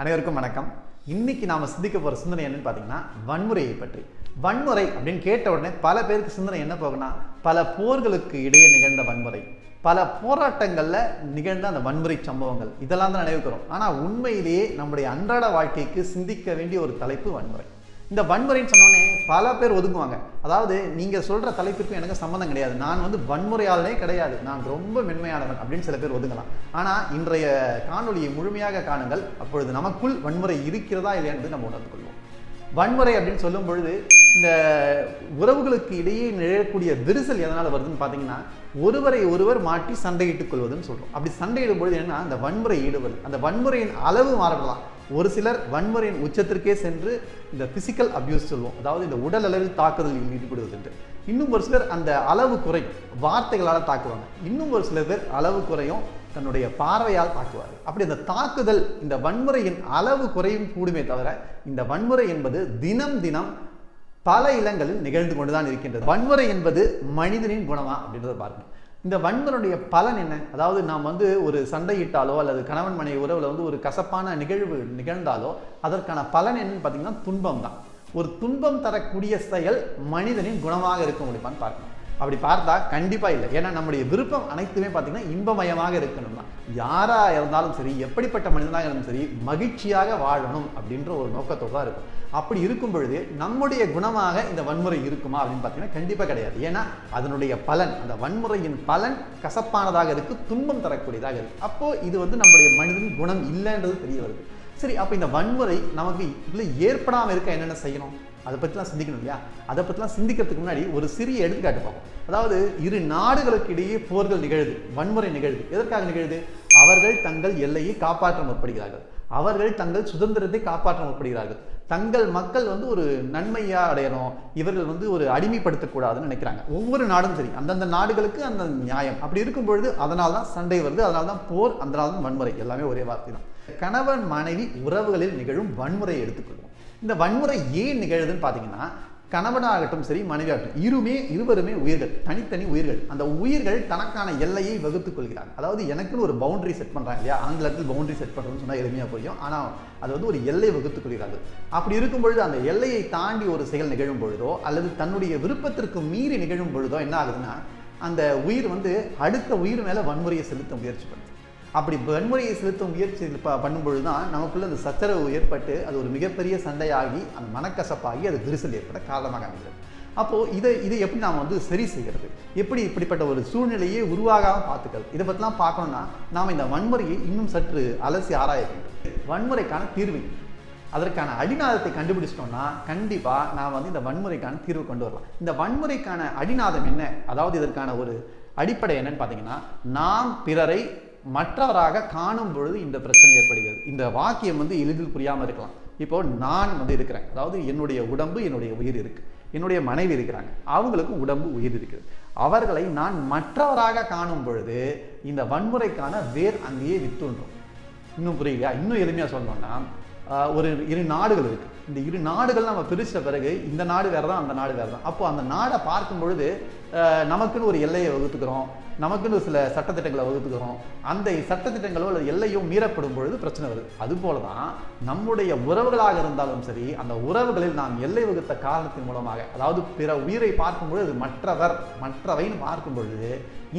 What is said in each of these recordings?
அனைவருக்கும் வணக்கம். இன்னைக்கு நாம சிந்திக்க போற சிந்தனை என்னன்னு பார்த்தீங்கன்னா வன்முறையை பற்றி. வன்முறை அப்படின்னு கேட்ட உடனே பல பேருக்கு சிந்தனை என்ன போகும்னா பல போர்களுக்கு இடையே நிகழ்ந்த வன்முறை. பல போராட்டங்களில் நிகழ்ந்த அந்த வன்முறை சம்பவங்கள். இதெல்லாம் தான் நினைவுக்கிறோம் ஆனால் உண்மையிலேயே நம்முடைய அன்றாட வாழ்க்கைக்கு சிந்திக்க வேண்டிய ஒரு தலைப்பு வன்முறை. இந்த வன்முறைன்னு சொன்னோடனே பல பேர் ஒதுங்குவாங்க அதாவது நீங்கள் சொல்கிற தலைப்பிற்கும் எனக்கு சம்மந்தம் கிடையாது. நான் வந்து வன்முறையாளனே கிடையாது. நான் ரொம்ப மென்மையானவன் அப்படின்னு சில பேர் ஒதுங்கலாம். ஆனால் இன்றைய காணொலியை முழுமையாக காணுங்கள். அப்பொழுது நமக்குள் வன்முறை இருக்கிறதா இல்லையா என்று நம்ம உணர்ந்து கொள்வோம். வன்முறை அப்படின்னு சொல்லும் பொழுது இந்த உறவுகளுக்கு இடையே நிழக்கூடிய விரிசல் எதனால் வருதுன்னு பார்த்தீங்கன்னா ஒருவரை ஒருவர் மாட்டி சண்டையிட்டுக் கொள்வதுன்னு சொல்கிறோம் அப்படி சண்டையிடும் பொழுது என்னன்னா அந்த வன்முறை ஈடுபடுது. அந்த வன்முறையின் அளவு மாறப்படலாம் ஒரு சிலர் வன்முறையின் உச்சத்திற்கே சென்று இந்த பிசிக்கல் அப்யூஸ் சொல்லுவோம் அதாவது இந்த உடல் அளவில் தாக்குதலில் ஈடுபடுவது என்று இன்னும் ஒரு சிலர் அந்த அளவு குறையும் வார்த்தைகளால் தாக்குவாங்க. இன்னும் ஒரு சில பேர் அளவு குறையும் தன்னுடைய பார்வையால் தாக்குவார். அப்படி அந்த தாக்குதல் இந்த வன்முறையின் அளவு குறையும் கூடுமே தவிர இந்த வன்முறை என்பது தினம் தினம் பல இடங்களில் நிகழ்ந்து கொண்டுதான் இருக்கின்றது. வன்முறை என்பது மனிதனின் குணமா அப்படின்றத பாருங்கள் இந்த வன்மனுடைய பலன் என்ன? அதாவது நாம் வந்து ஒரு சண்டையிட்டாலோ அல்லது கணவன் மனைவி உறவில் வந்து ஒரு கசப்பான நிகழ்வு நிகழ்ந்தாலோ அதற்கான பலன் என்னன்னு பார்த்தீங்கன்னா துன்பம் தான். ஒரு துன்பம் தரக்கூடிய செயல் மனிதனின் குணமாக இருக்க முடியுமான்னு பார்க்கணும். அப்படி பார்த்தா கண்டிப்பாக இல்லை. ஏன்னா நம்முடைய விருப்பம் அனைத்துமே பார்த்தீங்கன்னா இன்பமயமாக இருக்கணும் தான் யாராக இருந்தாலும் சரி எப்படிப்பட்ட மனிதனாக இருந்தாலும் சரி மகிழ்ச்சியாக வாழணும் அப்படின்ற ஒரு நோக்கத்தோடு தான் இருக்கும். அப்படி இருக்கும் பொழுது நம்முடைய குணமாக இந்த வன்முறை இருக்குமா அப்படின்னு பார்த்தீங்கன்னா கண்டிப்பாக கிடையாது. ஏன்னா அதனுடைய பலன் அந்த வன்முறையின் பலன் கசப்பானதாக இருக்குது துன்பம் தரக்கூடியதாக இருக்குது அப்போது இது வந்து நம்முடைய மனிதன் குணம் இல்லைன்றது தெரிய வருது. சரி அப்போ இந்த வன்முறை நமக்கு இல்லை ஏற்படாமல் இருக்க? என்னென்ன செய்யணும்? அதை பற்றிலாம் சிந்திக்கணும் இல்லையா? அதை பற்றிலாம் சிந்திக்கிறதுக்கு முன்னாடி ஒரு சிறிய எடுத்துக்காட்டு பார்ப்போம். அதாவது இரு நாடுகளுக்கு இடையே போர்கள் நிகழுது வன்முறை நிகழுது. எதற்காக நிகழுது? அவர்கள் தங்கள் எல்லையை காப்பாற்ற முற்படுகிறார்கள். அவர்கள் தங்கள் சுதந்திரத்தை காப்பாற்ற முற்படுகிறார்கள் தங்கள் மக்கள் வந்து ஒரு நன்மையா அடையணும் இவர்கள் வந்து ஒரு அடிமைப்படுத்தக்கூடாதுன்னு நினைக்கிறாங்க. ஒவ்வொரு நாடும் சரி அந்தந்த நாடுகளுக்கு அந்த நியாயம். அப்படி இருக்கும் பொழுது அதனால தான் சண்டை வருது அதனால தான் போர் அதனால தான் வன்முறை. எல்லாமே ஒரே வார்த்தை தான் கணவன் மனைவி உறவுகளில் நிகழும் வன்முறையை எடுத்துக்கொள்வோம். இந்த வன்முறை ஏன் நிகழுதுன்னு பார்த்தீங்கன்னா கணவனாகட்டும் சரி மனைவியாகட்டும் இருமே இருவருமே உயிர்கள் தனித்தனி உயிர்கள். அந்த உயிர்கள் தனக்கான எல்லையை வகுத்துக் கொள்கிறாங்க அதாவது எனக்குன்னு ஒரு பவுண்டரி செட் பண்ணுறாங்க இல்லையா? ஆங்கிலத்தில் பவுண்டரி செட் பண்ணுறோம்னு சொன்னால் எளிமையாக புரியும். ஆனால் அது வந்து ஒரு எல்லை வகுத்துக் கொள்கிறார்கள். அப்படி இருக்கும் பொழுது அந்த எல்லையை தாண்டி ஒரு செயல் நிகழும் பொழுதோ அல்லது தன்னுடைய விருப்பத்திற்கு மீறி நிகழும் பொழுதோ என்ன ஆகுதுன்னா அந்த உயிர் வந்து அடுத்த உயிர் மேலே வன்முறையை செலுத்த முயற்சி பண்ணுது. அப்படி வன்முறையை செலுத்த முயற்சி ப- பண்ணும்பொழுது தான் நமக்குள்ள அந்த சச்சரவு ஏற்பட்டு அது ஒரு மிகப்பெரிய சண்டையாகி அந்த மனக்கசப்பாகி அது விரிசல் ஏற்பட காரணமாக அமைகிறது. அப்போது இதை இதை எப்படி நாம் வந்து சரி செய்கிறது? எப்படி இப்படிப்பட்ட ஒரு சூழ்நிலையே உருவாகாமல் பார்த்துக்கிறது? இதை பற்றிலாம் பார்க்கணுன்னா நாம் இந்த வன்முறையை இன்னும் சற்று அலசி ஆராய வேண்டும். வன்முறைக்கான தீர்வு அதற்கான அடிநாதத்தை கண்டுபிடிச்சிட்டோம்னா கண்டிப்பாக நாம் வந்து இந்த வன்முறைக்கான தீர்வு கொண்டு வரலாம். இந்த வன்முறைக்கான அடிநாதம் என்ன? அதாவது இதற்கான ஒரு அடிப்படை என்னன்னு பார்த்தீங்கன்னா நாம் பிறரை மற்றவராக காணும் பொழுது இந்த பிரச்சனை ஏற்படுகிறது. இந்த வாக்கியம் வந்து எளிதில் புரியாமல் இருக்கலாம். இப்போ நான் வந்து இருக்கிறேன். அதாவது என்னுடைய உடம்பு என்னுடைய உயிர் இருக்கு. என்னுடைய மனைவி இருக்கிறாங்க. அவங்களுக்கும் உடம்பு உயிர் இருக்குது. அவர்களை நான் மற்றவராக காணும் பொழுது இந்த வன்முறைக்கான வேர் அங்கேயே வித்துன்றோம். இன்னும் புரியலையா? இன்னும் எளிமையாக சொல்லணும்னா ஒரு இரு நாடுகள் இருக்கு. இந்த இரு நாடுகள் நம்ம பிரித்த பிறகு இந்த நாடு வேறு தான் அந்த நாடு வேறு தான் அப்போ அந்த நாடை பார்க்கும் பொழுது நமக்குன்னு ஒரு எல்லையை வகுத்துக்கிறோம். நமக்குன்னு சில சட்டத்திட்டங்களை வகுத்துக்கிறோம். அந்த சட்டத்திட்டங்களோ அல்லது எல்லையோ மீறப்படும் பொழுது பிரச்சனை வருது. அதுபோல தான் நம்முடைய உறவுகளாக இருந்தாலும் சரி அந்த உறவுகளில் நாம் எல்லை வகுத்த காரணத்தின் மூலமாக அதாவது பிற உயிரை பார்க்கும் பொழுது மற்றவர் மற்றவைன்னு பார்க்கும் பொழுது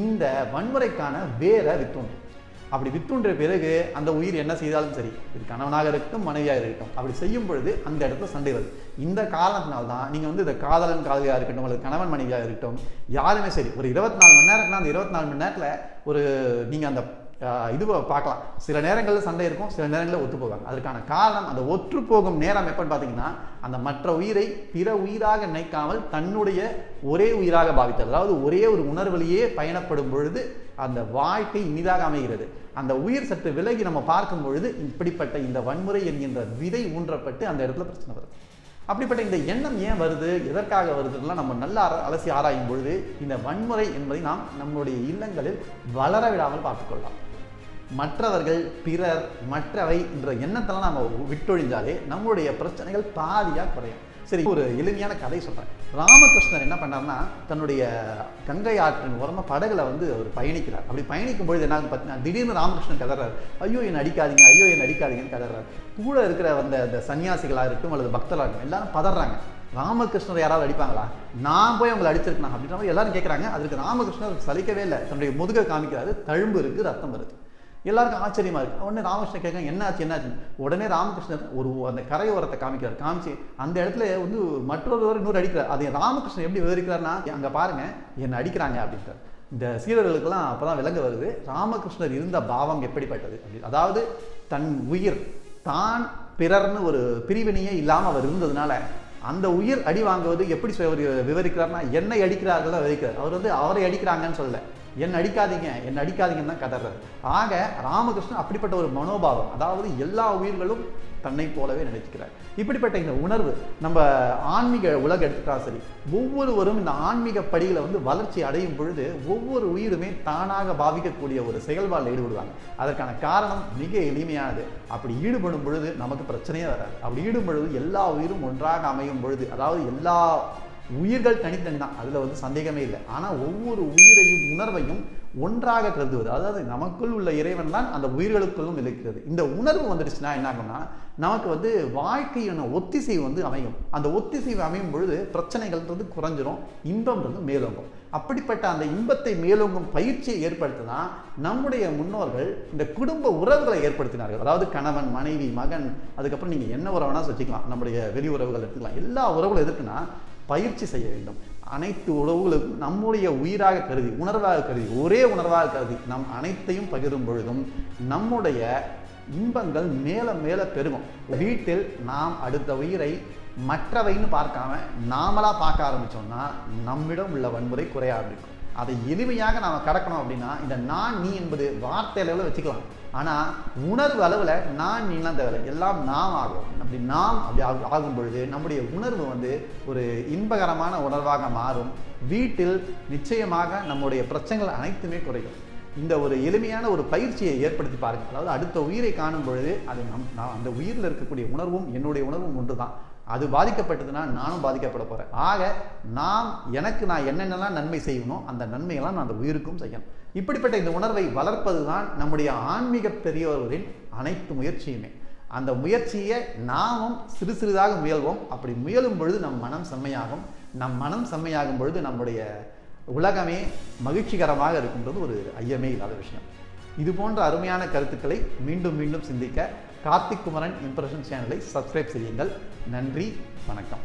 இந்த வன்முறைக்கான வேற வித்தோன்றும் அப்படி வித்துன்ற பிறகு அந்த உயிர் என்ன செய்தாலும் சரி இது கணவனாக இருக்கட்டும் மனைவியாக இருக்கட்டும் அப்படி செய்யும் பொழுது அந்த இடத்துல சண்டை வருது. இந்த காரணத்தினால்தான் நீங்கள் வந்து இந்த காதலன் காதலியாக இருக்கட்டும் அல்லது கணவன் மனைவியாக இருக்கட்டும் யாருமே சரி ஒரு இருபத்தி நாலு மணி நேரம்னா அந்த இருபத்தி நாலு மணி நேரத்தில் ஒரு நீங்கள் அந்த இது பார்க்கலாம். சில நேரங்களில் சண்டை இருக்கும் சில நேரங்களில் ஒத்து போவாங்க அதற்கான காரணம் அந்த ஒற்று போகும் நேரம் எப்பன்னு பார்த்தீங்கன்னா அந்த மற்ற உயிரை பிற உயிராக நினைக்காமல் தன்னுடைய ஒரே உயிராக பாவித்தல். அதாவது ஒரே ஒரு உணர்விலேயே பயணப்படும் பொழுது அந்த வாழ்க்கை இனிதாக அமைகிறது. அந்த உயிர் சற்று விலகி நம்ம பார்க்கும் பொழுது இப்படிப்பட்ட இந்த வன்முறை என்கின்ற விதை ஊன்றப்பட்டு அந்த இடத்துல பிரச்சனை வருது அப்படிப்பட்ட இந்த எண்ணம் ஏன் வருது எதற்காக வருதுலாம் நம்ம நல்லா அலசி ஆராயும் பொழுது இந்த வன்முறை என்பதை நாம் நம்முடைய இல்லங்களில் வளர விடாமல் பார்த்துக்கொள்ளலாம் மற்றவர்கள் பிறர் மற்றவை என்ற எண்ணத்தெல்லாம் நம்ம விட்டொழிஞ்சாலே நம்மளுடைய பிரச்சனைகள் பாதியாக குறையும். சரி ஒரு எளிமையான கதை சொல்கிறேன் ராமகிருஷ்ணர் என்ன பண்ணார்னா தன்னுடைய கங்கை ஆற்றின் ஓரமாக படகுல வந்து அவர் பயணிக்கிறார். அப்படி பயணிக்கும் பொழுது என்ன பார்த்தீங்கன்னா திடீர்னு ராமகிருஷ்ணன் கதறார். ஐயோ என்ன அடிக்காதீங்க ஐயோ என்ன அடிக்காதீங்கன்னு கதறார். கூட இருக்கிற அந்த அந்த சன்னியாசிகளாக இருக்கட்டும் அல்லது பக்தர்களாக இருக்கட்டும் எல்லாரும் பதறாங்க. ராமகிருஷ்ணர் யாராவது அடிப்பாங்களா? நான் போய் அவங்களை அடிச்சிருக்கலாம் அப்படின்ற மாதிரி எல்லாரும் கேட்குறாங்க அதுக்கு ராமகிருஷ்ணர் சலிக்கவே இல்லை. தன்னுடைய முதுகை காமிக்கிறாரு. தழும்பு இருக்கு ரத்தம் வருது. எல்லாருக்கும் ஆச்சரியமா இருக்குது உடனே ராமகிருஷ்ணன் கேட்க என்னாச்சு என்னாச்சு உடனே ராமகிருஷ்ணர் ஒரு அந்த கரையோரத்தை காமிக்கிறார். காமிச்சு அந்த இடத்துல வந்து மற்றொருவர் இன்னொரு அடிக்கிறார். அதை ராமகிருஷ்ணன் எப்படி விவரிக்கிறார்னா அங்கே பாருங்க என்னை அடிக்கிறாங்க அப்படின்றார். இந்த சீரர்களுக்கெல்லாம் அப்போ தான் விளங்க வருது ராமகிருஷ்ணர் இருந்த பாவம் எப்படிப்பட்டது அப்படி அதாவது தன் உயிர் தான் பிறர்னு ஒரு பிரிவினையே இல்லாமல் அவர் இருந்ததுனால அந்த உயிர் அடி வாங்குவது எப்படி அவர் விவரிக்கிறார்னா என்னை அடிக்கிறார்கள் தான் விவரிக்கிறார். அவர் வந்து அவரை அடிக்கிறாங்கன்னு சொல்லலை. என்ன அடிக்காதீங்க என்ன அடிக்காதீங்கன்னு தான் கதறது. ஆக ராமகிருஷ்ணன் அப்படிப்பட்ட ஒரு மனோபாவம் அதாவது எல்லா உயிர்களும் தன்னை போலவே நினைச்சுக்கிறார். இப்படிப்பட்ட இந்த உணர்வு நம்ம ஆன்மீக உலக எடுத்துட்டா சரி ஒவ்வொருவரும் இந்த ஆன்மீக படிகளை வந்து வளர்ச்சி அடையும் பொழுது ஒவ்வொரு உயிருமே தானாக பாவிக்கக்கூடிய ஒரு செயல்பாடில் ஈடுபடுவாங்க. அதற்கான காரணம் மிக எளிமையானது. அப்படி ஈடுபடும் பொழுது நமக்கு பிரச்சனையே வராது. அப்படி ஈடுபடும் பொழுது எல்லா உயிரும் ஒன்றாக அமையும் பொழுது அதாவது எல்லா உயிர்கள் தனித்தனி தான். அதில் வந்து சந்தேகமே இல்லை. ஆனால் ஒவ்வொரு உயிரையும் உணர்வையும் ஒன்றாக கருதுவது. அதாவது நமக்குள் உள்ள இறைவன் தான் அந்த உயிர்களுக்குள்ளும் இருக்கிறது இந்த உணர்வு வந்துடுச்சுன்னா என்ன ஆகும்னா நமக்கு வந்து வாழ்க்கையான ஒத்திசைவு வந்து அமையும். அந்த ஒத்திசைவு அமையும் பொழுது பிரச்சனைகள்ன்றது குறைஞ்சிரும் இன்பம்ன்றது மேலோங்கும். அப்படிப்பட்ட அந்த இன்பத்தை மேலோங்கும் பயிற்சியை ஏற்படுத்தினா நம்முடைய முன்னோர்கள் இந்த குடும்ப உறவுகளை ஏற்படுத்தினார்கள். அதாவது கணவன் மனைவி மகன் அதுக்கப்புறம் நீங்கள் என்ன உறவுனா வச்சுக்கலாம். நம்முடைய வெளி உறவுகள் எடுத்துக்கலாம். எல்லா உறவுகளும் எதுக்குன்னா பயிற்சி செய்ய வேண்டும். அனைத்து உறவுகளுக்கும் நம்முடைய உயிராக கருதி உணர்வாக கருதி ஒரே உணர்வாக கருதி நம் அனைத்தையும் பகிரும் பொழுதும் நம்முடைய இன்பங்கள் மேலே மேலே பெருகும். வீட்டில் நாம் அடுத்த உயிரை மற்றவைன்னு பார்க்காம நாமளாக பார்க்க ஆரம்பித்தோம்னா நம்மிடம் உள்ள வன்முறை குறைய ஆரம்பிக்கும் அதை எளிமையாக நாம் கடக்கணும் அப்படின்னா இந்த நான் நீ என்பது வார்த்தை அளவில் வச்சுக்கலாம். ஆனால் உணர்வு அளவில் நான் நீலாம் தேவை எல்லாம் நாம் ஆகும். அப்படி நாம் அப்படி ஆகு- ஆகும் பொழுது நம்முடைய உணர்வு வந்து ஒரு இன்பகரமான உணர்வாக மாறும். வீட்டில் நிச்சயமாக நம்முடைய பிரச்சனைகள் அனைத்துமே குறையும். இந்த ஒரு எளிமையான ஒரு பயிற்சியை ஏற்படுத்தி பாருங்கள். அதாவது அடுத்த உயிரை காணும் பொழுது அது நம் நான் அந்த உயிரில் இருக்கக்கூடிய உணர்வும் என்னுடைய உணர்வும் ஒன்று தான் அது பாதிக்கப்பட்டதுன்னா நானும் பாதிக்கப்பட போகிறேன் ஆக நாம் எனக்கு நான் என்னென்னலாம் நன்மை செய்யணும் அந்த நன்மையெல்லாம் நான் அந்த உயிருக்கும் செய்யணும். இப்படிப்பட்ட இந்த உணர்வை வளர்ப்பது தான் நம்முடைய ஆன்மீக பெரியவர்களின் அனைத்து முயற்சியுமே. அந்த முயற்சியை நாமும் சிறு சிறிதாக முயல்வோம். அப்படி முயலும் பொழுது நம் மனம் செம்மையாகும். நம் மனம் செம்மையாகும் பொழுது நம்முடைய உலகமே மகிழ்ச்சிகரமாக இருக்குன்றது ஒரு ஐயமே இல்லாத விஷயம். இது போன்ற அருமையான கருத்துக்களை மீண்டும் மீண்டும் சிந்திக்க கார்த்திக் குமரன் இம்ப்ரெஷன் சேனலை சப்ஸ்கிரைப் செய்யுங்கள். நன்றி வணக்கம்.